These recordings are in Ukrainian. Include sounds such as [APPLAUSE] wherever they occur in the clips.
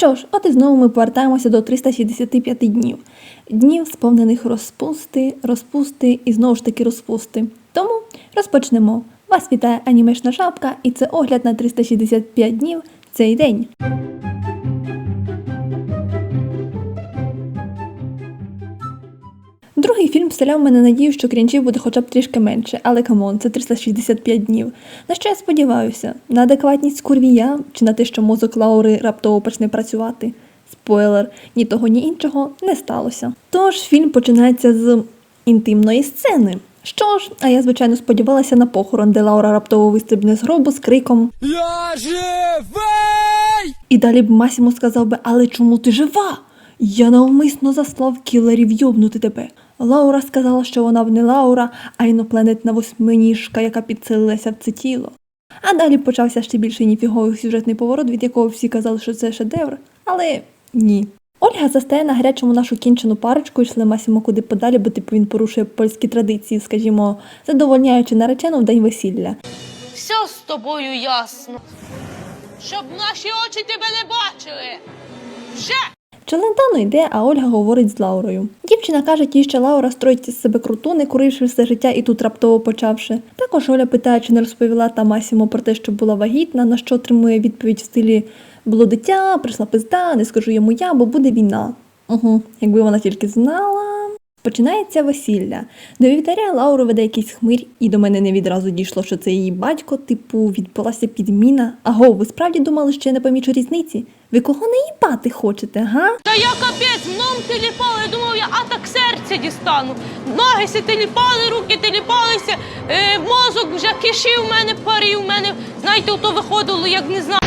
Що ж, от і знову ми повертаємося до 365 днів. Днів, сповнених розпусти, розпусти і знову ж таки розпусти. Тому розпочнемо. Вас вітає анімешна шапка, і це огляд на 365 днів цей день. Другий фільм вселяв мене надію, що крінжів буде хоча б трішки менше, але камон, це 365 днів. На що я сподіваюся? На адекватність курвія чи на те, що мозок Лаури раптово почне працювати? Спойлер, ні того, ні іншого не сталося. Тож фільм починається з інтимної сцени. Що ж, а я звичайно сподівалася на похорон, де Лаура раптово вистрибне з гробу з криком Я живий! і далі б Масімо сказав би, але чому ти жива? Я навмисно заслав кілерів йобнути тебе. Лаура сказала, що вона б не Лаура, а інопланетна восьминіжка, яка підселилася в це тіло. А далі почався ще більший ніфіговий сюжетний поворот, від якого всі казали, що це шедевр, але ні. Ольга застає на гарячому нашу кінчену парочку і шле Масімо куди подалі, бо типу він порушує польські традиції, скажімо, задовольняючи наречену в день весілля. Все з тобою ясно. Щоб наші очі тебе не бачили. Вже! Челентано йде, а Ольга говорить з Лаурою. Дівчина каже тій, що Лаура строїть з себе круту, не куривши все життя і тут раптово почавши. Також Оля питає, чи не розповіла та Масімо про те, що була вагітна, на що отримує відповідь в стилі було дитя, прийшла пизда, не скажу йому я, бо буде війна. Угу, якби вона тільки знала. Починається весілля. До вівтаря Лауру веде якийсь хмирь, і до мене не відразу дійшло, що це її батько, типу, відбулася підміна. Аго, ви справді думали, що я не помічу різниці? Ви кого не їбати хочете, га? Та я капець, мном теліпали, я думав, я атак серця дістану. Ноги сі теліпали, руки теліпалися, е, мозок вже кишів в мене, парів в мене. Знаєте, ото виходило, як не знаю.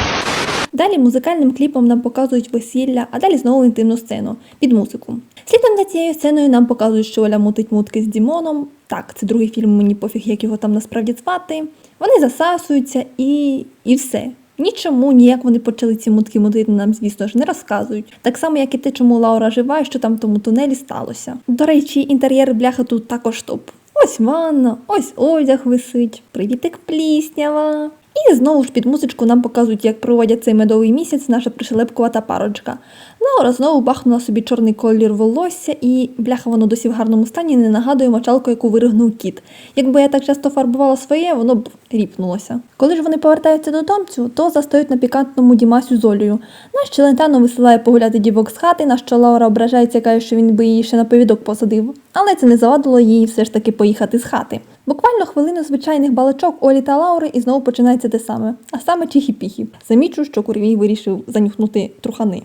Далі музикальним кліпом нам показують весілля, а далі знову інтимну сцену під музику. Слідом за цією сценою нам показують, що Оля мутить мутки з Дімоном. Так, це другий фільм, мені пофіг, як його там насправді звати. Вони засасуються і, і все. Нічому, ніяк вони почали ці мутки мутити, нам, звісно ж, не розказують. Так само, як і те, чому Лаура жива і що там в тому тунелі сталося. До речі, інтер'єр бляха тут також топ. Ось ванна, ось одяг висить, привітик пліснява. І знову ж під музичку нам показують, як проводять цей медовий місяць наша пришелепкувата парочка. Лаура знову бахнула собі чорний колір волосся, і бляха воно досі в гарному стані не нагадує мочалку, яку виригнув кіт. Якби я так часто фарбувала своє, воно б ріпнулося. Коли ж вони повертаються до домцю, то застають на пікантному Дімасю з Олею. Наш Челентано висилає погуляти дівок з хати, на що Лаура ображається, каже, що він би її ще на повідок посадив. Але це не завадило їй все ж таки поїхати з хати. Буквально хвилину звичайних балачок Олі та Лаури і знову починається те саме, а саме чихі-піхі. Замічу, що Курвій вирішив занюхнути трухани.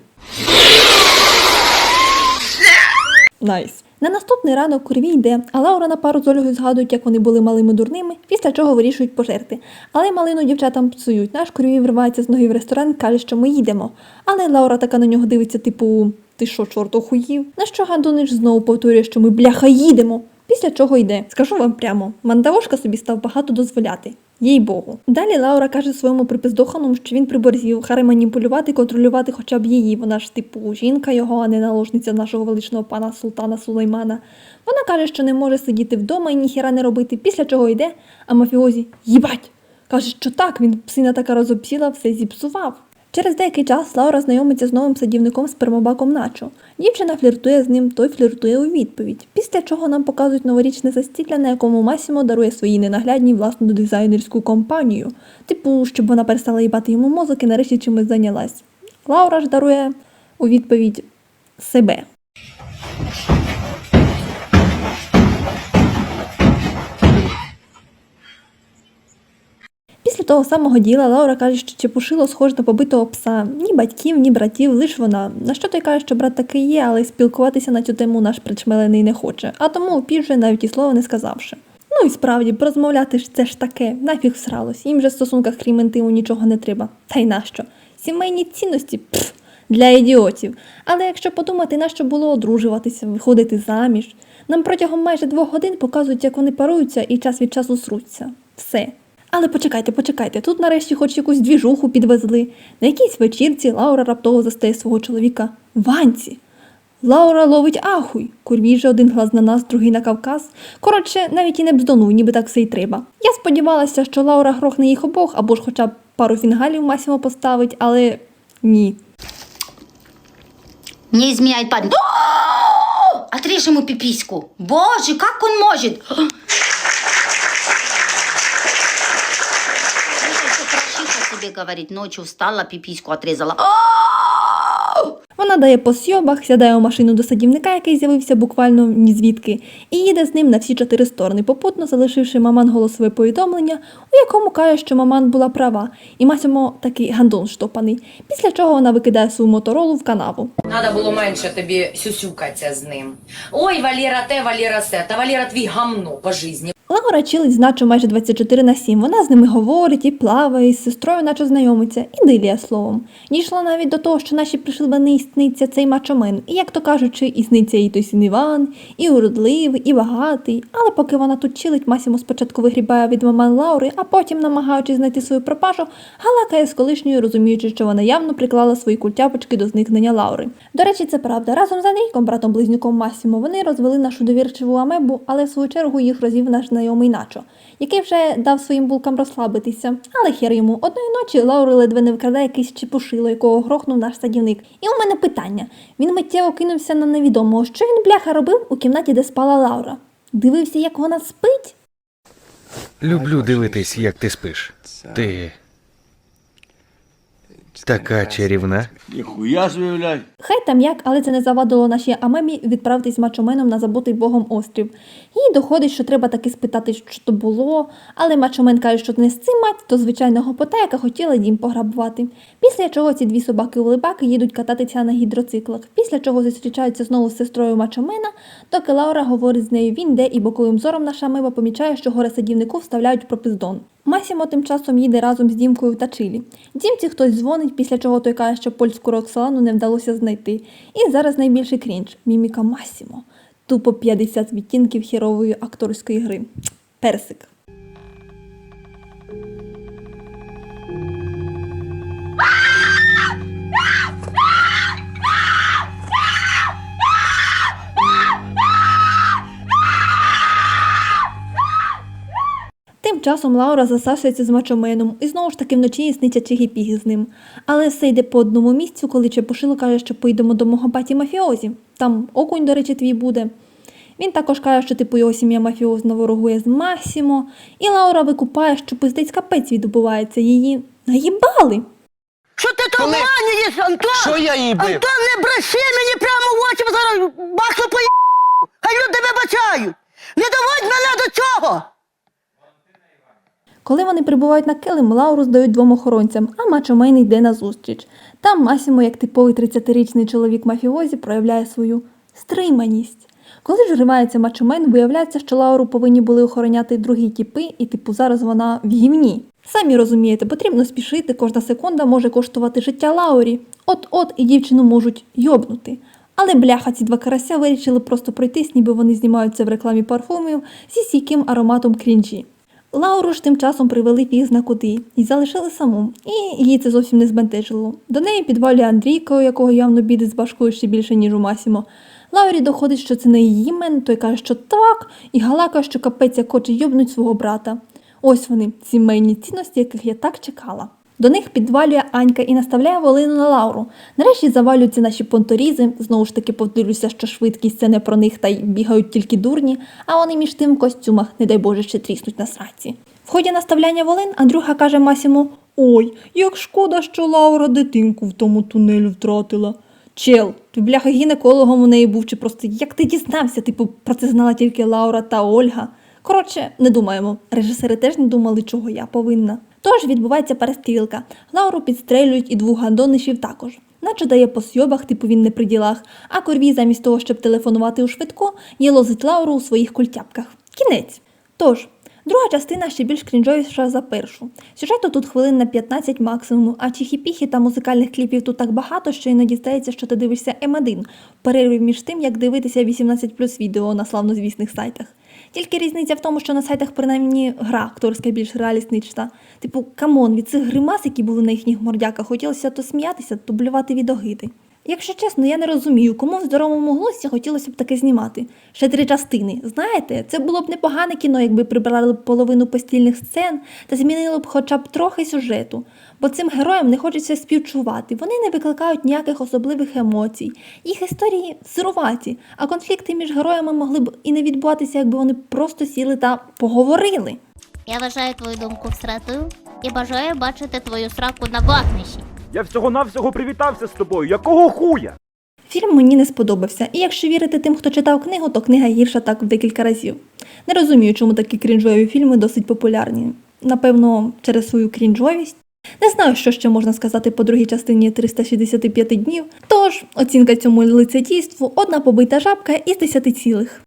Найс. На наступний ранок Курвій йде, а Лаура на пару з Ольгою згадують, як вони були малими дурними, після чого вирішують пожерти. Але малину дівчатам псують. Наш Курвій вривається з ноги в ресторан, каже, що ми їдемо. Але Лаура така на нього дивиться, типу, ти що, чорт охуїв? На що Гандонич знову повторює, що ми бляха їдемо. Після чого йде. Скажу вам прямо, мандавошка собі став багато дозволяти. Їй Богу. Далі Лаура каже своєму припиздоханому, що він приборзів харе маніпулювати, контролювати хоча б її. Вона ж типу жінка його, а не наложниця нашого величного пана султана Сулеймана. Вона каже, що не може сидіти вдома і ніхіра не робити, після чого йде, а мафіозі їбать. Каже, що так, він сина така розобсіла, все зіпсував. Через деякий час Лаура знайомиться з новим садівником спермобаком Начо. Дівчина фліртує з ним, той фліртує у відповідь. Після чого нам показують новорічне застілля, на якому Масімо дарує своїй ненаглядній власну дизайнерську компанію. Типу, щоб вона перестала їбати йому мозок і нарешті чимось зайнялась. Лаура ж дарує у відповідь себе. Того самого діла Лаура каже, що Чепушило схоже на побитого пса. Ні батьків, ні братів, лиш вона. На що той каже, що брат такий є, але спілкуватися на цю тему наш причмелений не хоче, а тому упіжує навіть і слова не сказавши. Ну і справді, порозмовляти ж це ж таке, нафіг всралось. Їм же в стосунках крім інтиму нічого не треба. Та й нащо? Сімейні цінності пф, для ідіотів. Але якщо подумати, нащо було одружуватися, виходити заміж, нам протягом майже двох годин показують, як вони паруються і час від часу сруться. Все. Але почекайте, почекайте, тут нарешті хоч якусь двіжуху підвезли. На якійсь вечірці Лаура раптово застає свого чоловіка ванці. Лаура ловить ахуй. Курвій же один глаз на нас, другий на Кавказ. Коротше, навіть і не бздонув, ніби так все й треба. Я сподівалася, що Лаура грохне їх обох або ж хоча б пару фінгалів Масімо поставить, але ні. Не изменяет парень. [GASPS] Отрежь ему. Боже, как он может? Красиво себе говорит. Ночью встала, пипиську отрезала. Вона дає по сьобах, сідає у машину до садівника, який з'явився буквально ні звідки, і їде з ним на всі чотири сторони, попутно залишивши маман голосове повідомлення, у якому каже, що маман була права, і Масімо такий гандон штопаний. Після чого вона викидає свою моторолу в канаву. Надо було менше тобі сюсюкатися з ним. Ой, Валера те, Валера се, та Валера твій гамно по житті. Лаура чилить з Начо майже 24 на 7. Вона з ними говорить і плаває, і з сестрою наче знайомиться, ідилія словом. Дійшло навіть до того, що наші пришибани сниться цей мачомен, і, як то кажучи, і сниться і той син Іван, і уродливий, і багатий. Але поки вона тут чилить, Масімо спочатку вигрібає від маман Лаури, а потім, намагаючись знайти свою пропажу, галакає з колишньою, розуміючи, що вона явно приклала свої культяпочки до зникнення Лаури. До речі, це правда. Разом з Андрійком, братом близнюком Масімо, вони розвели нашу довірчиву амебу, але в свою чергу їх розвів наш знайомий Начо, який вже дав своїм булкам розслабитися. Але хер йому одної ночі Лаури ледве не вкраде якийсь чепушило, якого грохнув наш садівник. І у мене питання: він миттєво кинувся на невідомого, що він бляха робив у кімнаті, де спала Лаура. Дивився, як вона спить? Люблю дивитись, як ти спиш. Ти така чарівна. Ніхуя собі, блядь. Хай там як, але це не завадило нашій Амемі відправитись з мачоменом на забутий богом острів. Їй доходить, що треба таки спитати, що то було, але мачомен каже, що не з цим мать, то звичайного пота, яка хотіла дім пограбувати. Після чого ці дві собаки-улибаки їдуть кататися на гідроциклах, після чого зустрічаються знову з сестрою мачомена, доки Лаура говорить з нею він де і боковим зором наша Амеба помічає, що горе садівнику вставляють пропиздон. Масімо тим часом їде разом з Дімкою та Чилі. Дімці хтось дзвонить, після чого той каже, що польську Роксолану не вдалося знайти. І зараз найбільший крінж міміка Масімо. Тупо 50 відтінків хірової акторської гри. Персик. Часом Лаура засашується з мачоменом і знову ж таки вночі сниться чигі-піги з ним. Але все йде по одному місцю, коли Чепушило каже, що поїдемо до мого баті мафіозі. Там окунь, до речі, твій буде. Він також каже, що типу його сім'я мафіозна ворогує з Масімо, і Лаура викупає, що пиздець капець відбувається. Її наїбали. Що ти то обманюєш, Антон? Що я їй бив? Антон, не бреши мені прямо в очі, бо зараз бахну по Хай люди тебе бачають. Не доводь мене до цього. Коли вони прибувають на килим, Лауру здають двом охоронцям, а Мачомен йде на зустріч. Там Масімо, як типовий 30-річний чоловік мафіозі, проявляє свою стриманість. Коли ж вривається Мачомен, виявляється, що Лауру повинні були охороняти другі тіпи, і типу зараз вона в гівні. Самі розумієте, потрібно спішити, кожна секунда може коштувати життя Лаурі. От-от і дівчину можуть йобнути. Але бляха, ці два карася вирішили просто пройтись, ніби вони знімаються в рекламі парфумів зі стійким ароматом крінжі. Лауру ж тим часом привели фіг куди і залишили саму, і її це зовсім не збентежило. До неї підвалює Андрійко, якого явно біди з башкою ще більше, ніж у Масімо. Лаурі доходить, що це не її мен, той каже, що так, і галака, що капець як хоче йобнуть свого брата. Ось вони, сімейні цінності, яких я так чекала. До них підвалює Анька і наставляє волину на Лауру. Нарешті завалюються наші понторізи. Знову ж таки повторюся, що швидкість це не про них та й бігають тільки дурні, а вони між тим в костюмах, не дай Боже, ще тріснуть на сраці. В ході наставляння волин Андрюха каже Масіму: Ой, як шкода, що Лаура дитинку в тому тунелю втратила. Чел, ти бляха гінекологом у неї був, чи просто як ти дізнався? Типу, про це знала тільки Лаура та Ольга. Коротше, не думаємо. Режисери теж не думали, чого я повинна. Тож відбувається перестрілка. Лауру підстрелюють і двох гандонишів також. Наче дає по сйобах, типу він не при ділах, а корвій замість того, щоб телефонувати у швидко, єлозить Лауру у своїх культяпках. Кінець. Тож, друга частина ще більш крінжовіша за першу. Сюжету тут хвилин на 15 максимум, а чихі-піхі та музикальних кліпів тут так багато, що іноді здається, що ти дивишся М1 в перерві між тим, як дивитися 18 плюс відео на славнозвісних сайтах. Тільки різниця в тому, що на сайтах принаймні гра акторська більш реалістична. Типу, камон, від цих гримас, які були на їхніх мордяках, хотілося то сміятися, то блювати від огиди. Якщо чесно, я не розумію, кому в здоровому глузді хотілося б таке знімати. Ще три частини. Знаєте, це було б непогане кіно, якби прибрали б половину постільних сцен та змінили б хоча б трохи сюжету. Бо цим героям не хочеться співчувати. Вони не викликають ніяких особливих емоцій. Їх історії сируваті, а конфлікти між героями могли б і не відбуватися, якби вони просто сіли та поговорили. Я вважаю твою думку всратою і бажаю бачити твою сраку на ватнищі. Я всього-навсього привітався з тобою. Якого хуя? Фільм мені не сподобався, і якщо вірити тим, хто читав книгу, то книга гірша так декілька разів. Не розумію, чому такі крінжові фільми досить популярні. Напевно, через свою крінжовість. Не знаю, що ще можна сказати по другій частині 365 днів. Тож, оцінка цьому лицедійству одна побита жабка із 10 цілих.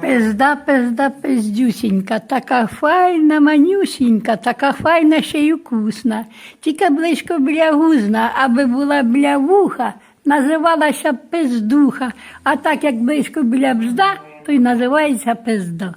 Пизда, пизда, пиздюсінька, така файна, манюсінька, така файна ще й вкусна. Тільки близько біля гузна, аби була біля вуха, називалася пиздуха, а так як близько біля бзда, то й називається пизда.